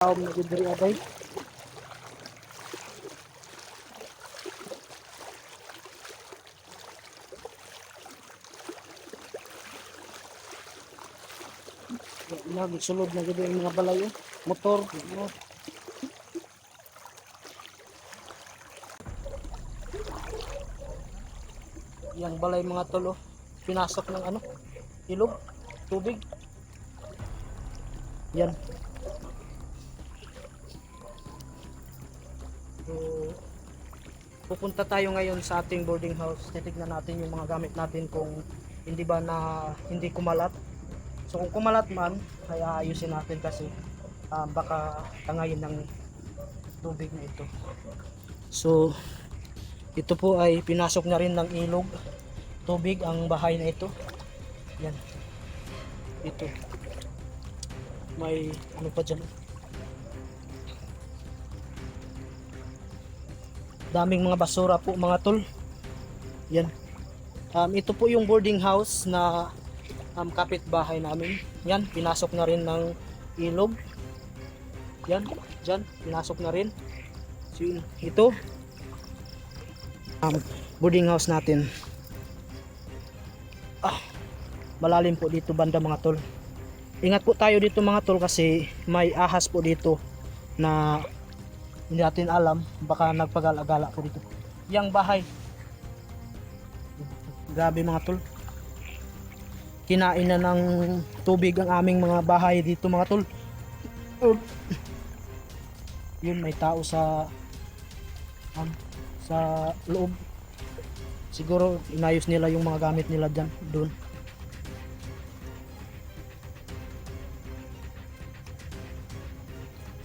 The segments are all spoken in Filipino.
Na gid diri abay. Lagi sulod na gid mga balay oh. motor. ano. Yang balay mga tulo pinasok ng ano ilog tubig yan so pupunta tayo ngayon sa ating boarding house. Titignan natin yung mga gamit natin kung hindi ba na hindi kumalat. So kung kumalat man ay aayusin natin kasi um, baka tangayin ng tubig na ito. So ito po ay pinasok na rin ng ilog. Tubig ang bahay na ito. Yan. Ito. May ano pa dyan daming mga basura po mga tol. Yan. Um, ito po yung boarding house na um, kapitbahay namin. Yan pinasok na rin ng ilog. Yan dyan pinasok na rin. So, yun, ito. Um, boarding house natin. Ah malalim po dito banda mga tol. Ingat po tayo dito mga tol kasi may ahas po dito na hindi natin alam. Baka nagpagala-gala po dito. Yang bahay. Grabe mga tol. Kinain na ng tubig ang aming mga bahay dito mga tol. Yun may tao sa um, sa loob. Siguro inayos nila yung mga gamit nila dyan doon.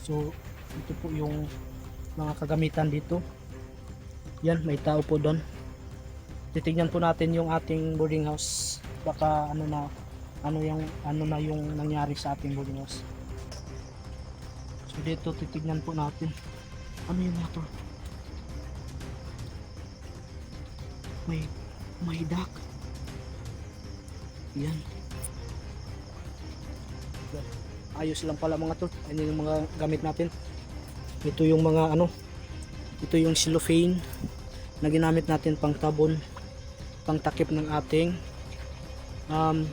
So ito po yung mga kagamitan dito. Yan may tao po doon. Titignan po natin yung ating boarding house. Baka ano na ano yung ano na yung nangyari sa ating boarding house. So dito titignan po natin. Ano yung mga to? May may duck. Yan. Ayos lang pala mga to. Ano yung mga gamit natin ito yung mga ano ito yung cellophane na ginamit natin pang tabon pang takip ng ating um,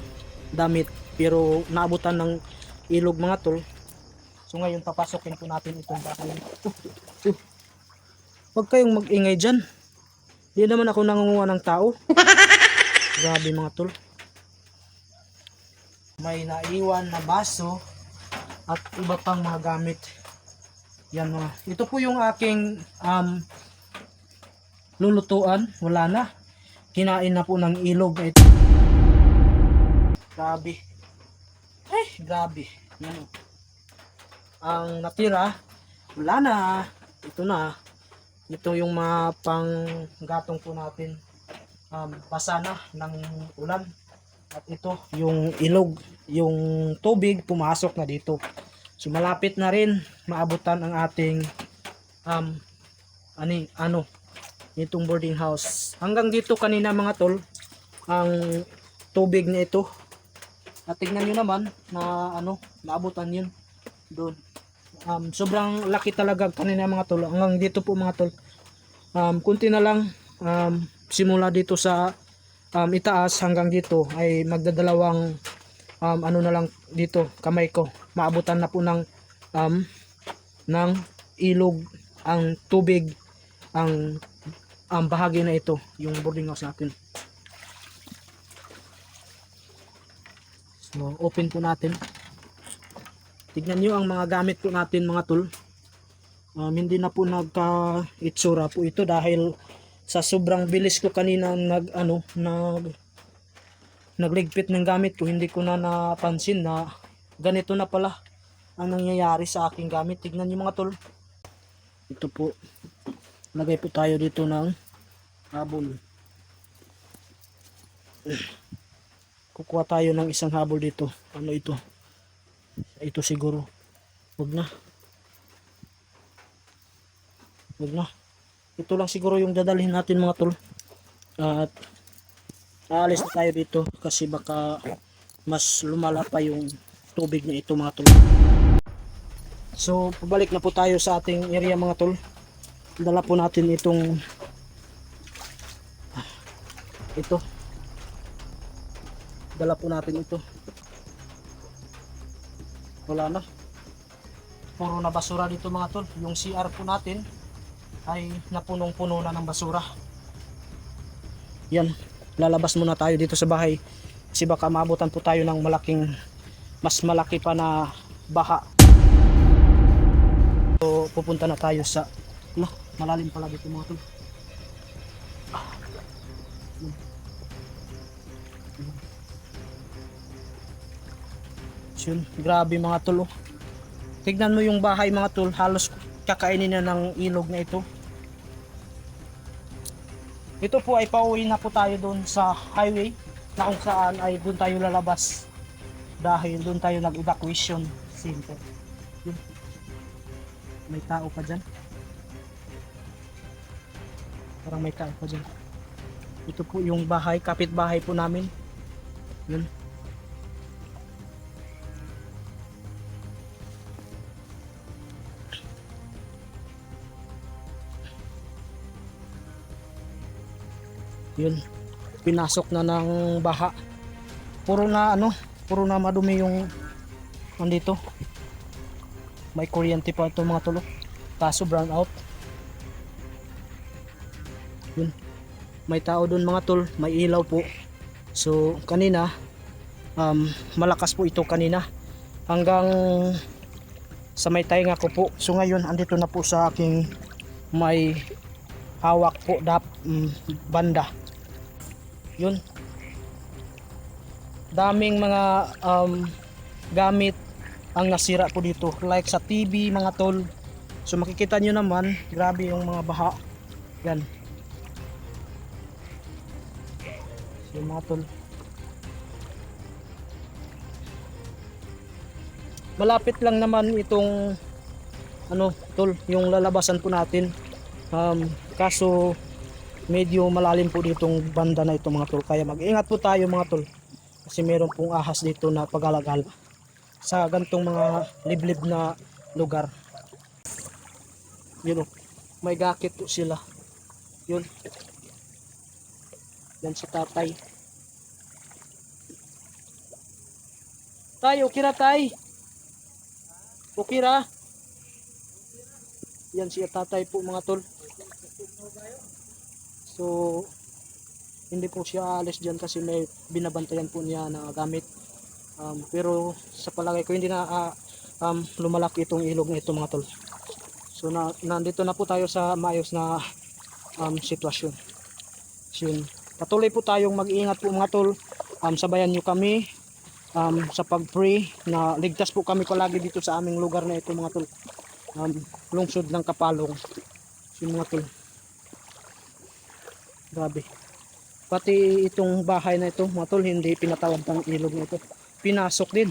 damit. Pero naabutan ng ilog mga tol. So ngayon papasokin po natin itong bahay uh, uh. huwag kayong mag-ingay dyan. Di naman ako nangunguha ng tao. Grabe mga tol. May naiwan na baso at iba pang mga gamit yan mga. Ito po yung aking um, lulutuan. Wala na. Kinain na po ng ilog. Ito. Grabe. Ay grabe. Yan o. ang natira wala na. Ito na. Ito yung mga pang gatong po natin. Um, basa na ng ulan. At ito yung ilog yung tubig pumasok na dito so malapit na rin maabutan ang ating um, ani, ano itong boarding house. Hanggang dito kanina mga tol ang tubig na ito. At tignan nyo naman na ano naabutan yun. Doon. Um, sobrang laki talaga kanina mga tol. Hanggang dito po mga tol. Um, kunti na lang um, simula dito sa um, itaas hanggang dito ay magdadalawang um, ano na lang dito kamay ko. Maabutan na po ng um, ng ilog ang tubig ang ang bahagi na ito yung boarding house natin. So open po natin. Tignan nyo ang mga gamit po natin mga tol. Um, hindi na po nagka itsura po ito dahil sa sobrang bilis ko kanina nag ano nag nagligpit ng gamit ko hindi ko na napansin na ganito na pala ang nangyayari sa aking gamit. Tignan niyo mga tol. Ito po. Lagay po tayo dito ng habol. Kukuha tayo ng isang habol dito. Ano ito? Ito siguro. Wag na. Wag na. Ito lang siguro yung dadalhin natin mga tol. At aalis na tayo dito kasi baka mas lumala pa yung tubig na ito mga tol So, pabalik na po tayo sa ating area mga tol. Dala po natin itong ito. Dala po natin ito. Wala na. Puro na basura dito mga tol. Yung CR po natin ay napunong-puno na ng basura. Yan. Lalabas muna tayo dito sa bahay. Kasi baka maabutan po tayo ng malaking mas malaki pa na baha. So, pupunta na tayo sa Ala, malalim pala dito mga tol. Ah. Yun, grabe mga tol. oh. Tignan mo yung bahay mga tol, halos kakainin na ng ilog na ito. Ito po ay pauwi na po tayo doon sa highway na kung saan ay doon tayo lalabas dahil doon tayo nag-evacuation center. May tao pa dyan. Parang may tao pa dyan. Ito po yung bahay, kapitbahay po namin. Yun. Yun. Pinasok na ng baha. Puro na ano, puro na madumi yung andito. May kuryente pa ito mga tulo. Kaso brown out. Yun. May tao doon mga tol, may ilaw po. So kanina um, malakas po ito kanina hanggang sa may tainga ko po. So ngayon andito na po sa aking may hawak po dap mm, banda. Yun. Daming mga um, gamit ang nasira po dito. Like sa TV mga tol. So makikita nyo naman grabe yung mga baha. Yan. So mga tol. Malapit lang naman itong ano tol yung lalabasan po natin. Um, kaso medyo malalim po ditong banda na ito mga tol kaya mag-ingat po tayo mga tol kasi meron pong ahas dito na pagalagala sa gantong mga liblib na lugar. Yun o, may gakit po sila. Yun. Yan si tatay. Tay, okay ra tay. Okay ra. Yan si tatay po mga tol. So, hindi po siya alis dyan kasi may binabantayan po niya na gamit. Um, pero sa palagay ko hindi na ah, um, lumalaki itong ilog na ito mga tol. So na, nandito na po tayo sa maayos na um, sitwasyon. So. Patuloy po tayong mag-iingat po mga tol. Um, sabayan nyo kami um, sa pag-pray na ligtas po kami palagi dito sa aming lugar na ito mga tol. Um, lungsod ng Kapalong. So, mga tol. Grabe. Pati itong bahay na ito, mga tol, hindi pinatawag ng ilog na ito pinasok din